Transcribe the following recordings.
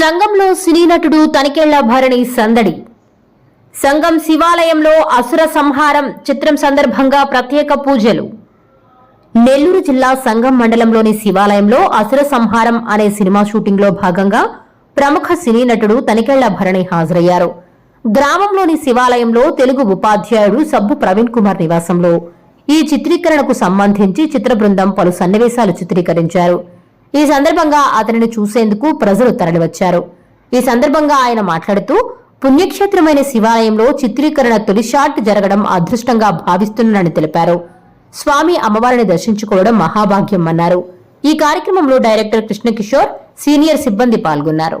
సంఘంలో సినీ నటుడు తనికెళ్ళ భరణి సందడి. సంఘం శివాలయంలో అసుర సంహారం చిత్రం సందర్భంగా ప్రత్యేక పూజలు. నెల్లూరు జిల్లా సంఘం మండలంలోని శివాలయంలో అసుర సంహారం అనే సినిమా షూటింగ్లో భాగంగా ప్రముఖ సినీ నటుడు తనికెళ్ళ భరణి హాజరయ్యారు. గ్రామంలోని శివాలయంలో తెలుగు ఉపాధ్యాయుడు సబ్బు ప్రవీణ్ కుమార్ నివాసంలో ఈ చిత్రీకరణకు సంబంధించి చిత్ర బృందం పలు సన్నివేశాలు చిత్రీకరించారు. ఈ సందర్భంగా అతనిని చూసేందుకు ప్రజలు తరలివచ్చారు. ఈ సందర్భంగా ఆయన మాట్లాడుతూ పుణ్యక్షేత్రమైన శివాలయంలో చిత్రీకరణ తొలి షాట్ జరగడం అదృష్టంగా భావిస్తున్నానని తెలిపారు. స్వామి అమ్మవారిని దర్శించుకోవడం మహాభాగ్యం అన్నారు. ఈ కార్యక్రమంలో డైరెక్టర్ కృష్ణకిషోర్ సీనియర్ సిబ్బంది పాల్గొన్నారు.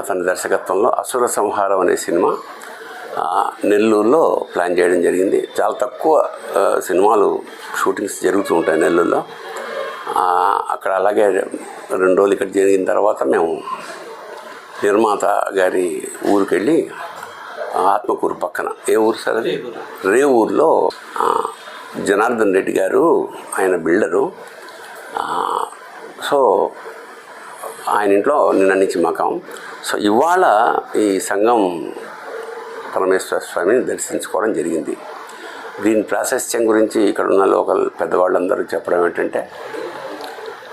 అతని దర్శకత్వంలో అసుర సంహారం అనే సినిమా నెల్లూరులో ప్లాన్ చేయడం జరిగింది. చాలా తక్కువ సినిమాలు షూటింగ్స్ జరుగుతూ ఉంటాయి నెల్లూరులో. అక్కడ అలాగే రెండు రోజులు ఇక్కడ జరిగిన తర్వాత మేము నిర్మాత గారి ఊరికి వెళ్ళి ఆత్మకూరు పక్కన. ఏ ఊరు సార్ అది? రే ఊర్లో జనార్దన్ రెడ్డి గారు ఆయన బిల్డరు. సో ఆయన ఇంట్లో నిన్న నుంచి మకాం సో ఇవాళ ఈ సంఘం పరమేశ్వర స్వామిని దర్శించుకోవడం జరిగింది. దీని ప్రాశస్త్యం గురించి ఇక్కడ ఉన్న లోకల్ పెద్దవాళ్ళందరూ చెప్పడం ఏంటంటే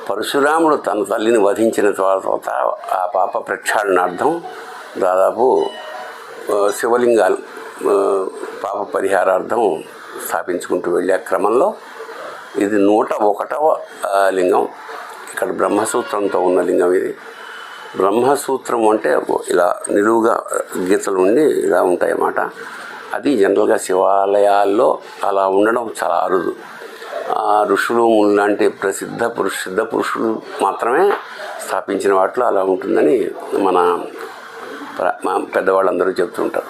పరశురాముడు తన తల్లిని వధించిన తర్వాత ఆ పాప ప్రక్షాళనార్థం దాదాపు శివలింగాలు పాప పరిహారార్థం స్థాపించుకుంటూ వెళ్ళే క్రమంలో ఇది నూట ఒకటవ లింగం. ఇక్కడ బ్రహ్మసూత్రంతో ఉన్న లింగం ఇది. బ్రహ్మసూత్రం అంటే ఇలా నిలువుగా గీతలు ఉండి ఇలా ఉంటాయి అన్నమాట అది జనరల్గా శివాలయాల్లో అలా ఉండడం చాలా అరుదు. ఆ ఋషులు లాంటి ప్రసిద్ధ పురుష సిద్ధ పురుషులు మాత్రమే స్థాపించిన వాటిలో అలా ఉంటుందని మన మా పెద్దవాళ్ళందరూ చెప్తుంటారు.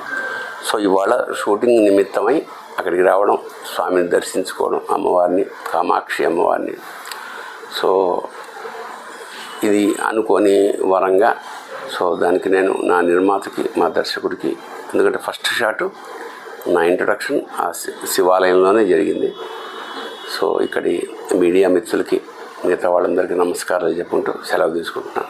సో ఇవాళ షూటింగ్ నిమిత్తమై అక్కడికి రావడం స్వామిని దర్శించుకోవడం అమ్మవారిని కామాక్షి అమ్మవారిని. సో ఇది అనుకోని వరంగా. సో దానికి నేను నా నిర్మాతకి మా దర్శకుడికి ఎందుకంటే ఫస్ట్ షాటు నా ఇంట్రొడక్షన్ ఆ శి- శివాలయంలోనే జరిగింది. సో ఇక్కడి మీడియా మిత్రులకి మిగతా వాళ్ళందరికీ నమస్కారాలు చెప్పుకుంటూ సెలవు తీసుకుంటున్నాను.